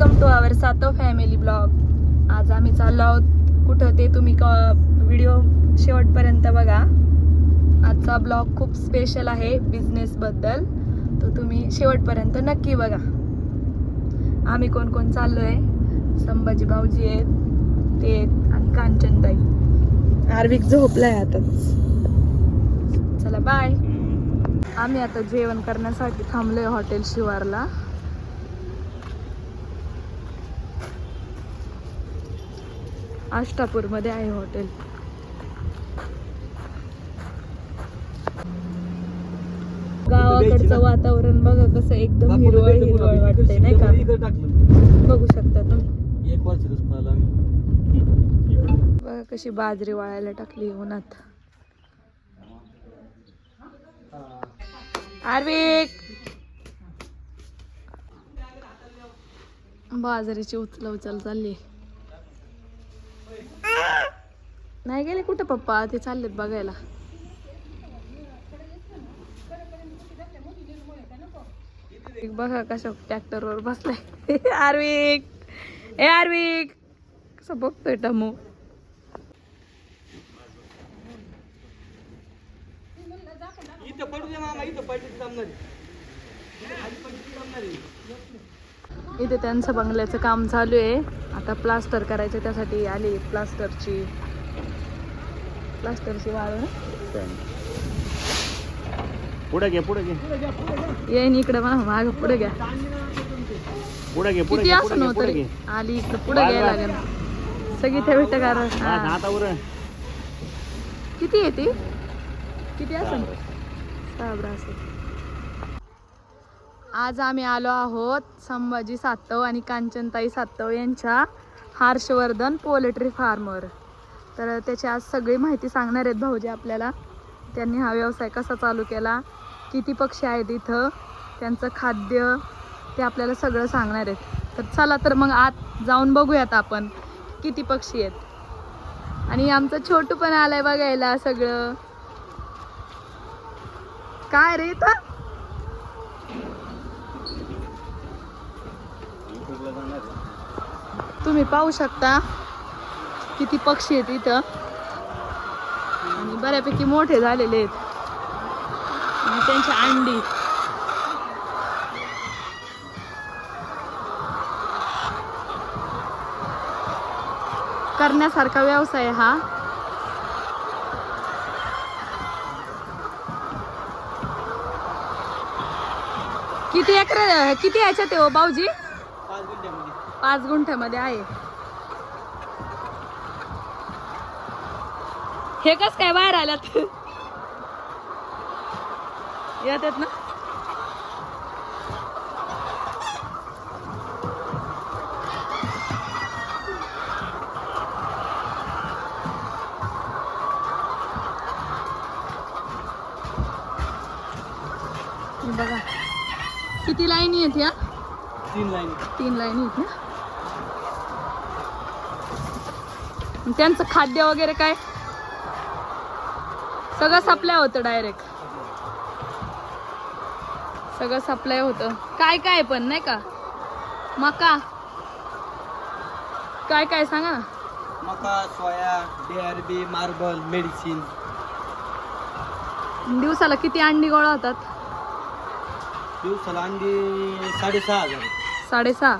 Welcome to आवर सातो family blog आज आम्ही चाललो आहोत कुठं ते तुम्ही क व्हिडिओ शेवटपर्यंत बघा. आजचा ब्लॉग खूप स्पेशल आहे बिझनेसबद्दल तो तुम्ही शेवटपर्यंत नक्की बघा. आम्ही कोण कोण चाललो आहे संभाजी भाऊजी आहेत ते आहेत आणि कांचनताई. आर्विक झोपलाय आताच. चला बाय आम्ही आता जेवण करण्यासाठी थांबलोय हॉटेल शिवारला. आष्टापूरमध्ये आहे हॉटेल. गावाकडचं वातावरण बघा कसं एकदम हिरवळ हिरवळ वाटतंय नाही का? बघू शकता तुम्ही. बघा कशी बाजरी वाळायला टाकली उन्हात. आर्विक बाजरीची उचल उचल चालली. नाही गेले कुठं पप्पा? ते चाललेत बघायला. एक बघा कशा ट्रॅक्टरवर बसलाय. आर्विक! ए आर्विक! कसं बघतोय टमू? इथे त्यांचं बंगल्याचं काम चालू आहे. आता प्लास्टर करायचं त्यासाठी आली प्लास्टरची. प्लास्टरची वाळ ना पुढे घे पुढे घे. येईन इकडे माग पुढे घ्या. पुढे घे पुढे असं नव्हतं आली इकडे पुढे घ्यायला लागेल. सगळी त्या भेट आता वर किती येते किती असेल साबरा. असेल आज आम्ही आलो आहोत संभाजी सातव आणि कांचनताई सातव यांच्या हर्षवर्धन पोल्ट्री फार्मवर. तर त्याची आज सगळी माहिती सांगणार आहेत भाऊजी आपल्याला. त्यांनी हा व्यवसाय कसा चालू केला किती पक्षी आहेत इथं त्यांचं खाद्य ते आपल्याला सगळं सांगणार आहेत. तर चला तर मग आत जाऊन बघूयात आपण किती पक्षी आहेत. आणि आमचं छोटू पण आलाय बघायला सगळं. काय रे इथं? तुम्ही पाहू शकता. किती पक्षी आहेत इथं. आणि बऱ्यापैकी मोठे झालेले आहेत. आणि त्यांची अंडी. करण्यासारखा व्यवसाय हा. किती एकर किती याच्यात हो भाऊजी? पाच गुंठ्यामध्ये आहे. हे कस काय बाहेर आल्यात? येतात ना? हे बघा. किती लाईनी आहेत या? तीन लाईन. तीन लाईनी आहेत ना? त्यांचं खाद्य वगैरे काय? सगळं सप्लाय होतं डायरेक्ट सगळं सप्लाय होतं. काय काय पण नाही का? मका. काय काय सांगा मका सोया डीआरबी मार्बल मेडिसिन. दिवसाला किती अंडी गोळा होतात? दिवसाला अंडी साडेसहा हजार. साडेसहा.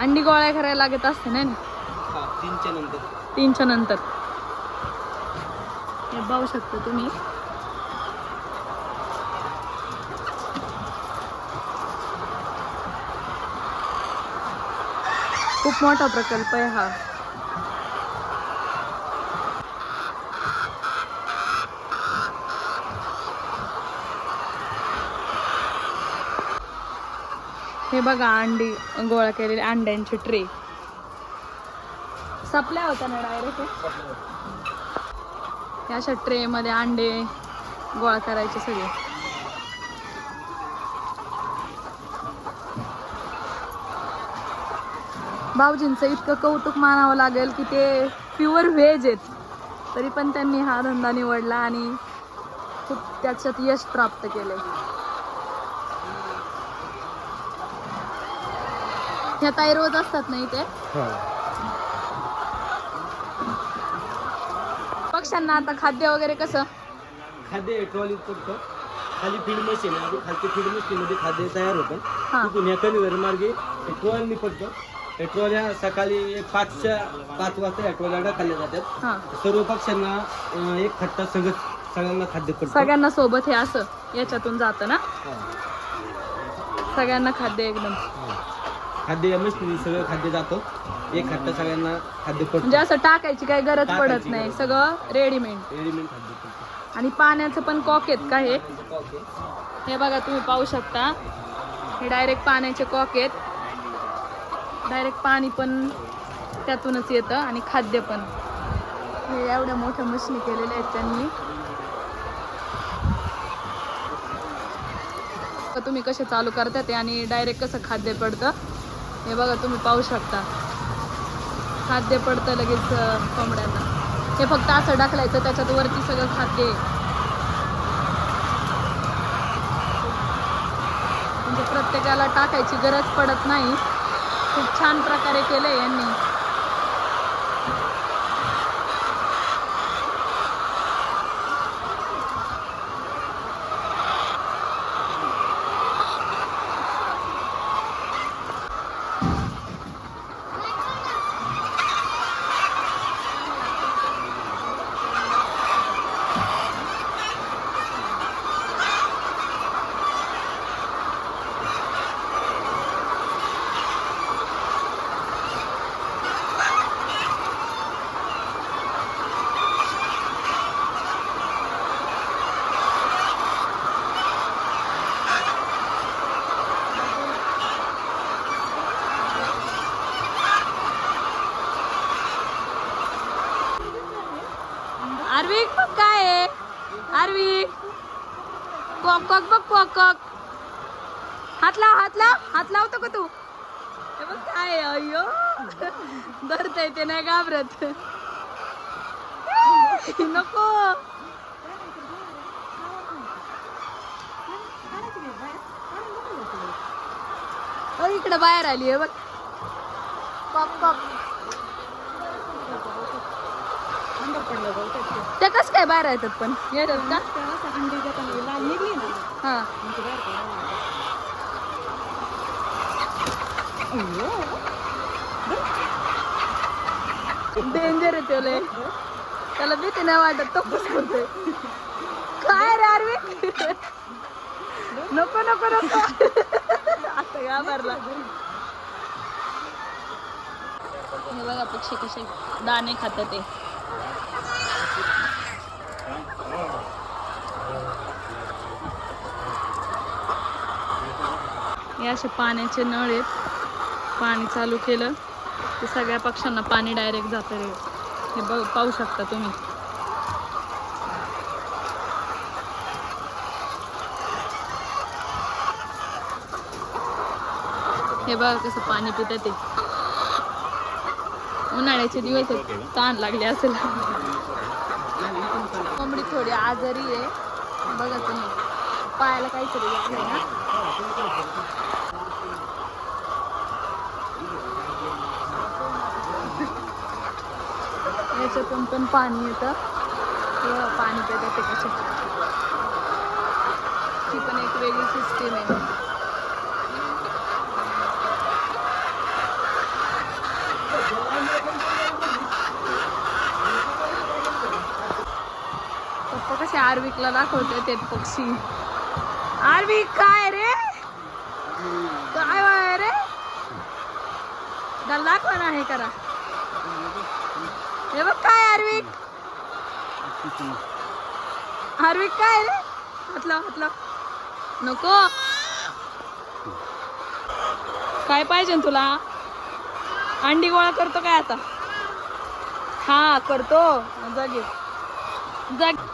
अंडी गोळा करायला लागत असते ना? हा तीनच्या नंतर. तीनच्या नंतर. हे पाहू शकता तुम्ही. खूप मोठा प्रकल्प आहे हा. हे बघा अंडी गोळा केलेले अंड्यांची ट्रे. सप्लाय होता ना डायरेक्ट या अशा ट्रे मध्ये अंडे गोळा करायचे सगळे. भाऊजींचं इतकं कौतुक मानावं लागेल की ते प्युअर व्हेज आहेत. तरी पण त्यांनी हा धंदा निवडला आणि खूप त्याच्यात यश प्राप्त केलंय. ह्या ताई रोज असतात ना इथे? पक्ष्यांना आता खाद्य वगैरे कसं? खाद्य ट्रॉली करतो. खाली फीड मशीन आहे. खालती फीड मशीन मध्ये खाद्य तयार होतं. हा. तिथून या कन्व्हेअर मार्गे ट्रॉल निपटतो. त्या ट्रॉल्या सकाळी एक पाचच्या पाच वाजता या ट्रॉल्या टाकल्या जातात. हा. सर्व पक्ष्यांना एक खट्टा सगळं सगळ्यांना खाद्य पडतं सगळ्यांना सोबत हे असं याच्यातून जातं ना. सगळ्यांना खाद्य एकदम. खाद्य या मशीन सगळं खाद्य जातो. सगळ्यांना खाद्य म्हणजे असं टाकायची काही गरज टाकायची पडत नाही. गरज. सगळं रेडीमेड रेडीमेड खाद्य पडतं. आणि पाण्याचं पण कॉक आहेत का हे? ओके हे बघा तुम्ही पाहू शकता. हे डायरेक्ट पाण्याचे कॉक आहेत. डायरेक्ट पाणी पण त्यातूनच येतं आणि खाद्य पण. हे एवढ्या मोठ्या मशीनी केलेल्या आहेत त्यांनी. तर तुम्ही कसे चालू करता ते आणि डायरेक्ट कसं खाद्य पडतं हे बघा तुम्ही पाहू शकता. खाद्य पडतं लगेच कोंबड्यांना. हे फक्त असं टाकलायचं त्याच्यात वरती सगळं खाद्य आहे. म्हणजे प्रत्येकाला टाकायची गरज पडत नाही. खूप छान प्रकारे केले यांनी आर्विक बघ काय आहे आर्विक कॉक कॉक बघ कॉक कॉक. हात लाव हात लाव. हात लावतो का तू? हे बघ काय अयो अय्यो. धरतय ते नाही घाबरत. नको. इकडं इकडे बाहेर आली आहे बघ. कॉक कॉक. ते. कस काय बाहेर येतात पण? येतात का? हा. डेंजर आहे तो लय. त्याला भीती नाही वाटत तो कस करतोय काय रे आरवी? नको नको नको. आता घाबरला हे बघा पक्षी कसे दाणे खातात ते. हे असे पाण्याचे नळ आहेत. पाणी चालू केलं. की सगळ्या पक्ष्यांना पाणी डायरेक्ट जातं रे. हे बघ पाहू शकता तुम्ही. हे बघा कसं पाणी पितात ते. उन्हाळ्याचे दिवस आहेत. ताण लागले असेल. कोंबडी थोडी आजारी आहे. बघा तुम्ही. पायाला काहीतरी लागले ना? याच्यातून पण पाणी येतं. हो, पाणी पितात ते ती पण एक वेगळी सिस्टीम आहे. असे कसे आर्विकला दाखवते ते पक्षी. आर्विक काय रे? काय वाय रे? त्याला दाखवा ना हे करा. हे बघ काय आर्विक. आर्विक काय रे? हातला हातला. नको. काय पाहिजे तुला? अंडी गोळा करतो काय आता? हा करतो. जगे जग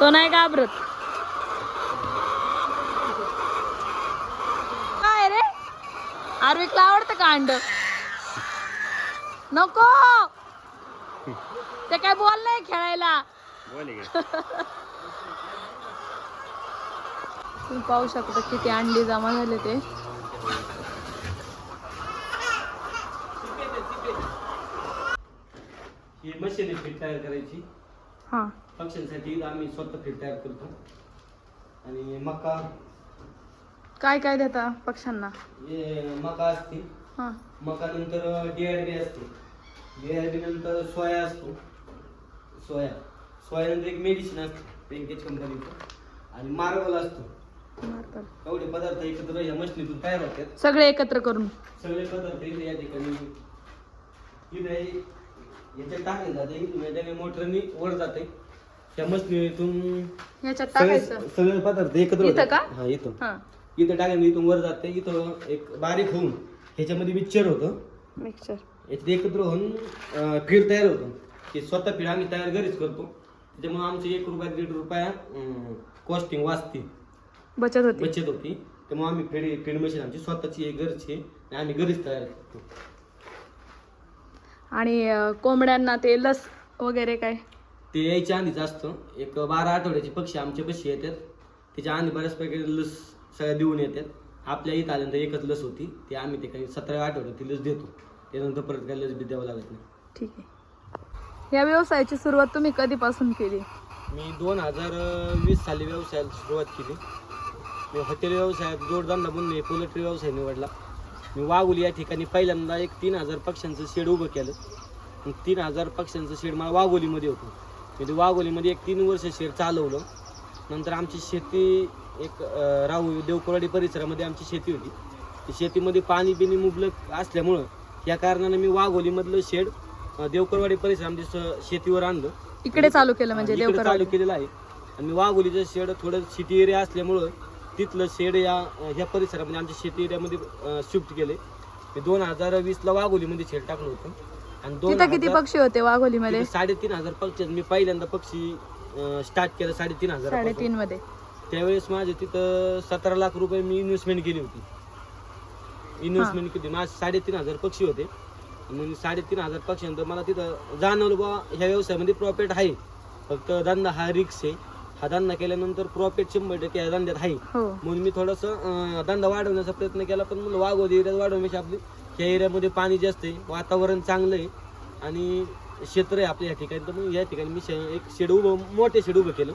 तो नाही घाबरत. काय रे? आर्विकला आवडतं का अंड? नको! ते काय बॉल नाही खेळायला. तुम्ही पाहू शकता किती अंडी जमा झाले ते. ही मशीन फीट तयार करायची. हा. पक्ष्यांसाठी आम्ही स्वतः फीट तयार करतो. आणि मका. काय काय देता पक्ष्यांना? हे मका असते. हा. मका नंतर डीआरबी असते. डीआरबी नंतर सोया असतो. सोया. सोया नंतर एक मेडिसिन असते बँकेज कंपनीचं आणि मार्बल असतो. एवढे पदार्थ एकत्र या मशनीतून तयार होतात. सगळे एकत्र करून. सगळे पदार्थ या ठिकाणी. इथे याच्यात टाकले जाते याच्याने मोटरनी वर जाते. त्या मशनीतून याच्यात सगळे टाकायचं. सगळे पदार्थ एकत्र इथं होतात. का? हा इथं. हा. इथं टाकल्याने इथून वर जाते इथं एक बारीक होऊन ह्याच्यामध्ये मिक्सचर होतं. मिक्सचर याच्यात एकत्र होऊन अं, तयार होतं. की स्वतः फीड आम्ही तयार घरीच करतो. त्याच्यामुळे आमची एक रुपया दीड रुपया कॉस्टिंग वाचते. बचत होती. बचत होती. त्यामुळे आम्ही फीड फीड मशीन आमची स्वतःची आहे घरची आहे. आणि आम्ही घरीच तयार करतो. आणि कोंबड्यांना ते लस वगैरे काय? ते यायच्या आधीच असतं एक बारा आठवड्याचे पक्षी आमच्या पक्षी येतात. त्याच्या आधी बऱ्याचपैकी लस सगळ्या देऊन येतात. आपल्या इथं आल्यानंतर एकच लस होती. ती आम्ही ते काही सतरा आठवड्यात ती लस देतो. त्यानंतर परत काही लस बी द्यावं लागत नाही. ठीक आहे. या व्यवसायाची सुरुवात तुम्ही कधीपासून केली? मी दोन हजार वीस साली व्यवसायाला सुरुवात केली. मी हॉटेल व्यवसायात जोडधंदा म्हणून पोल्ट्री व्यवसाय निवडला. मी वाघुली या ठिकाणी पहिल्यांदा एक तीन हजार पक्ष्यांचं शेड उभं केलं. आणि तीन हजार पक्ष्यांचं शेड मला वाघोलीमध्ये होतं. मी ते वाघोलीमध्ये एक तीन वर्ष शेड चालवलं. नंतर आमची शेती एक राहू देवकोराडी परिसरामध्ये आमची शेती होती. ती शेतीमध्ये पाणी बिनी मुबलक असल्यामुळं या कारणाने मी वाघोलीमधलं शेड देवकोरवाडी परिसरामध्ये स- शेतीवर आणलं. इकडे चालू केलं म्हणजे चालू केलेलं आहे. आणि मी वाघोलीचं शेड थोडं सिटी एरिया असल्यामुळं तिथलं शेड या ह्या परिसरामध्ये आमच्या शेती एरियामध्ये शिफ्ट केले. मी दोन हजार वीसला वाघोलीमध्ये शेड टाकलं होतं. आणि दोन तिथं किती हजार- पक्षी होते वाघोलीमध्ये? तिथं साडेतीन हजार पक्षी आहेत. मी पहिल्यांदा पक्षी स्टार्ट केलं साडेतीन हजार साडेतीन मध्ये. त्यावेळेस माझे तिथं सतरा लाख रुपये मी इन्व्हेस्टमेंट केली होती. इन्व्हेस्टमेंट केली. माझे साडेतीन हजार पक्षी होते. म्हणजे साडेतीन हजार पक्ष्यानंतर मला तिथं जाणवलं बा ह्या व्यवसायामध्ये प्रॉफिट आहे. फक्त धंदा हा रिक्स आहे. हा धंदा केल्यानंतर प्रॉफिट शंभर टक्के ह्या धंद्यात आहे. हो. म्हणून मी थोडंसं धंदा वाढवण्याचा प्रयत्न केला पण म्हणलं वाघोली एरियात वाढवण्याची आपली. ह्या एरियामध्ये पाणी जास्त आहे वातावरण चांगलं आहे आणि क्षेत्र आहे आपल्या या ठिकाणी. तर मग या ठिकाणी मी शे- एक शेड उभं मोठे शेड उभं केलं.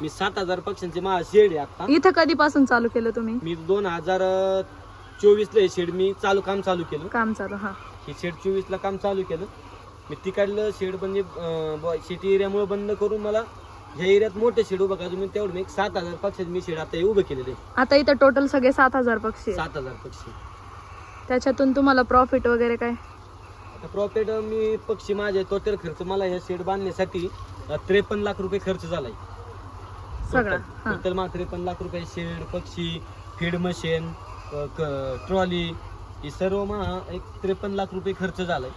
मी सात हजार पक्ष्यांचे माझा शेड आहे आता इथं कधीपासून चालू केलं तुम्ही? मी दोन हजार चोवीसला हे शेड मी चालू काम चालू केलं. काम चालू हा. हे शेड चोवीसला काम चालू केलं. मी तिकडलं शेड म्हणजे अं, ब- शेती एरियामुळे बंद करून मला ह्या एरियात मोठे शेड उभं करायचं मी तेवढं मी एक सात हजार पक्षाचे मी शेड आता हे उभं केलेले आता इथं टोटल सगळे सात हजार पक्षी आहेत. सात हजार पक्षी त्याच्यातून तुम्हाला प्रॉफिट वगैरे काय? आता प्रॉफिट मी पक्षी माझे टोटल खर्च मला हे शेड बांधण्यासाठी त्रेपन्न लाख रुपये खर्च झालाय. सगळा हा. टोटल मला त्रेपन्न लाख रुपये शेड पक्षी फीड मशीन ट्रॉली हे सर्व मला एक त्रेपन्न लाख रुपये खर्च झालाय.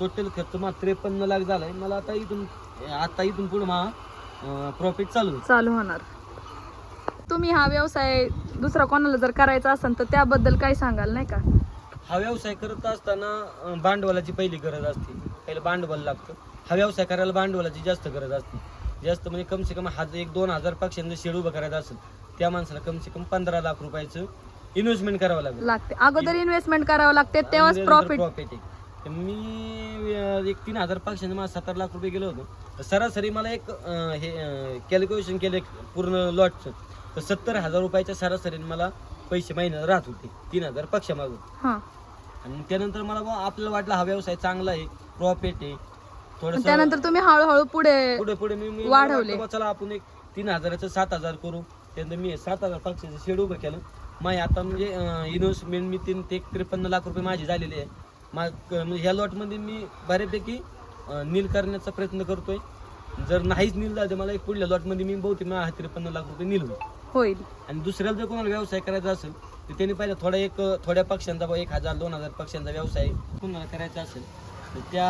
टोटल खर्च मला त्रेपन्न लाख झालाय. मला आता इथून आता इथून पुढे मला प्रॉफिट चालू. चालू होणार. तुम्ही हा व्यवसाय दुसरा कोणाला जर करायचा असेल तर त्याबद्दल काय सांगाल नाही का? हा व्यवसाय करत असताना भांडवलाची पहिली गरज असते. पहिलं भांडवल लागतं. हा व्यवसाय करायला भांडवलाची जास्त गरज असते. जास्त म्हणजे कम से कम हजार एक दोन हजार पक्ष्यांचं शेड उभं करायचं असेल त्या माणसाला कम से कम पंधरा लाख रुपयाचं इन्व्हेस्टमेंट करावं लागेल. लागते. अगोदर इन्व्हेस्टमेंट करावं लागते तेव्हाच प्रॉफिट प्रॉफिट तर मी एक तीन हजार पक्षांचं मला सत्तर लाख रुपये गेलो होतो. तर सरासरी मला एक अं, हे कॅल्क्युलेशन केलं एक पूर्ण लॉटचं तर सत्तर हजार रुपयाच्या सरासरीने मला पैसे महिन्याला राहत होते. तीन हजार पक्षामागून. हा. आणि त्यानंतर मला बुवा आपल्याला वाटलं हा व्यवसाय चांगला आहे प्रॉफिट आहे थोडस त्यानंतर तुम्ही हळूहळू पुढे पुढे पुढे मी मी वाढवले. वाटलं चला आपण एक तीन हजाराचं सात हजार करू. त्यानंतर मी सात हजार पक्षाचं शेड उभं केलं. माय आता म्हणजे इन्व्हेस्टमेंट मी तीन ते एक त्रेपन्न लाख रुपये माझी झालेली आहे. मा क- म्हणजे ह्या लॉटमध्ये मी बऱ्यापैकी नील करण्याचा प्रयत्न करतोय. जर नाहीच नील झालं तर मला एक पुढल्या लॉटमध्ये मी बहुतेक मला त्रेपन्न लाख रुपये नील होईल. होईल. आणि दुसऱ्याला जर कोणाला व्यवसाय करायचा असेल तर त्यांनी पहिला थोडा एक थोड्या पक्षांचा बुवा एक हजार दोन हजार पक्षांचा व्यवसाय कोणाला करायचा असेल तर त्या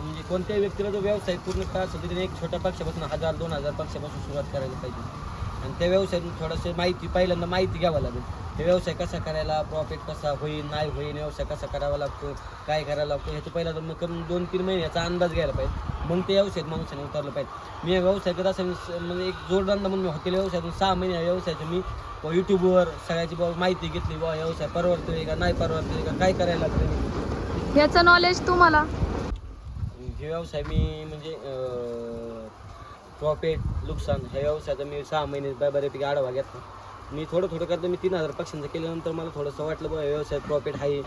म्हणजे कोणत्याही व्यक्तीला जो व्यवसाय पूर्ण करायचा असेल तर त्याने एक छोट्या पक्षापासून हजार दोन हजार पक्षापासून सुरुवात करायला पाहिजे. आणि त्या व्यवसायातून थोडंसं माहिती पहिल्यांदा माहिती घ्यावं लागेल. व्यवसाय कसा करायला प्रॉफिट कसा होईल नाही होईल व्यवसाय कसा करावा लागतो काय करायला लागतो ह्याचं पहिला तर मग कमी दोन तीन महिन्याचा अंदाज घ्यायला पाहिजे. मग ते व्यवसायात माणसाने उतरलं पाहिजे. मी हा व्यवसाय करत असताना म्हणजे एक जोडधंदा म्हणून मी हॉटेल व्यवसायातून सहा महिने या व्यवसायाचं मी यूट्यूबवर सगळ्याची बाबा माहिती घेतली बाबा व्यवसाय परवडतोय का नाही परवडतोय का काय करायला लागतं ह्याचं नॉलेज तुम्हाला? हे व्यवसाय मी म्हणजे प्रॉफिट नुकसान ह्या व्यवसायाचा मी सहा महिने बऱ्यापैकी आढावा घेतला. मी थोडं थोडं करतो. मी तीन हजार पक्षांचं केल्यानंतर मला थोडंसं वाटलं बाबा व्यवसायात प्रॉफिट आहे.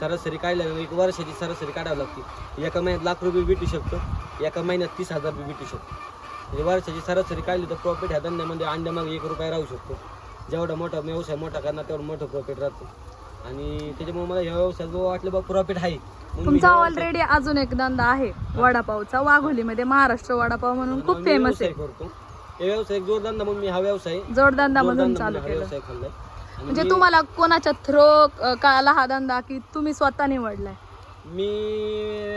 सरासरी काढल्यानं एक वर्षाची सरासरी काढावी लागते. एका महिन्यात लाख रुपये भेटू शकतो. एका महिन्यात तीस हजार रुपये भेटू शकतो. म्हणजे वर्षाची सरासरी काढली तर प्रॉफिट ह्या धंद्यामध्ये अंड्यामागे एक रुपया राहू शकतो. जेवढा मोठा व्यवसाय मोठा करणार तेवढं मोठं प्रॉफिट राहतो. आणि त्याच्यामुळे मला ह्या व्यवसायात वाटलं बाबा प्रॉफिट आहे. तुमचा ऑलरेडी अजून एक धंदा आहे वडापावचा. वाघोलीमध्ये महाराष्ट्र वडापाव म्हणून खूप फेमस आहे. करतो. हे व्यवसाय म्हणून मी हा व्यवसाय जोडधंदा मधून जोडधंदा चालू म्हणून हा केलं व्यवसाय खाल्लाय. आणि म्हणजे मी- तुम्हाला कोणाच्या थ्रो कळाला हा धंदा की तुम्ही स्वतः निवडलाय? मी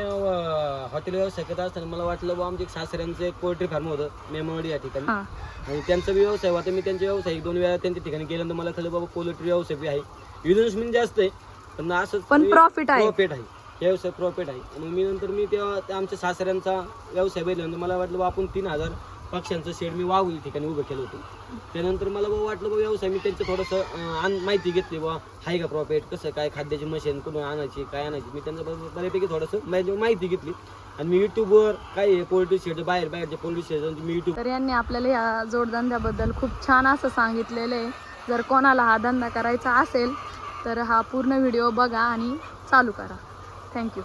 अं, हॉटेल व्यवसाय करत असताना मला वाटलं बा आमच्या सासऱ्यांचं एक पोल्ट्री फार्म होतं मेमवाडी या ठिकाणी. हा. आणि त्यांचा बी व्यवसाय होता मी त्यांचे व्यवसाय एक दोन वेळा त्यांच्या ठिकाणी गेल्यानंतर मला कळलं बाबा पोल्ट्री व्यवसाय बी आहे. इन्व्हेस्टमेंट जास्त आहे पण असं पण profit आहे. प्रॉफिट आहे. हे व्यवसाय प्रॉफिट आहे. मग मी नंतर मी तेव्हा त्या आमच्या सासऱ्यांचा व्यवसाय बघितल्यानंतर मला वाटलं बा आपण तीन हजार पक्ष्यांचं शेड मी वाहू ठिकाणी उभं केलं होतं. त्यानंतर मला बाबा वाटलं बा व्यवसाय मी त्यांचं थोडंसं अं, माहिती घेतली बा आहे का प्रॉफिट कसं काय खाद्याची मशीन कुठून आणायची काय आणायची? मी त्यांचं बऱ्यापैकी थोडंसं माहिती माहिती घेतली. आणि मी युट्यूबवर काय आहे पोल्ट्री शेड बाहेर बाहेरचे पोल्ट्री शेड मी युट्यूब तर यांनी आपल्याला या जोडधंद्याबद्दल खूप छान असं सांगितलेलं आहे. जर कोणाला हा धंदा करायचा असेल तर हा पूर्ण व्हिडिओ बघा आणि चालू करा. थँक्यू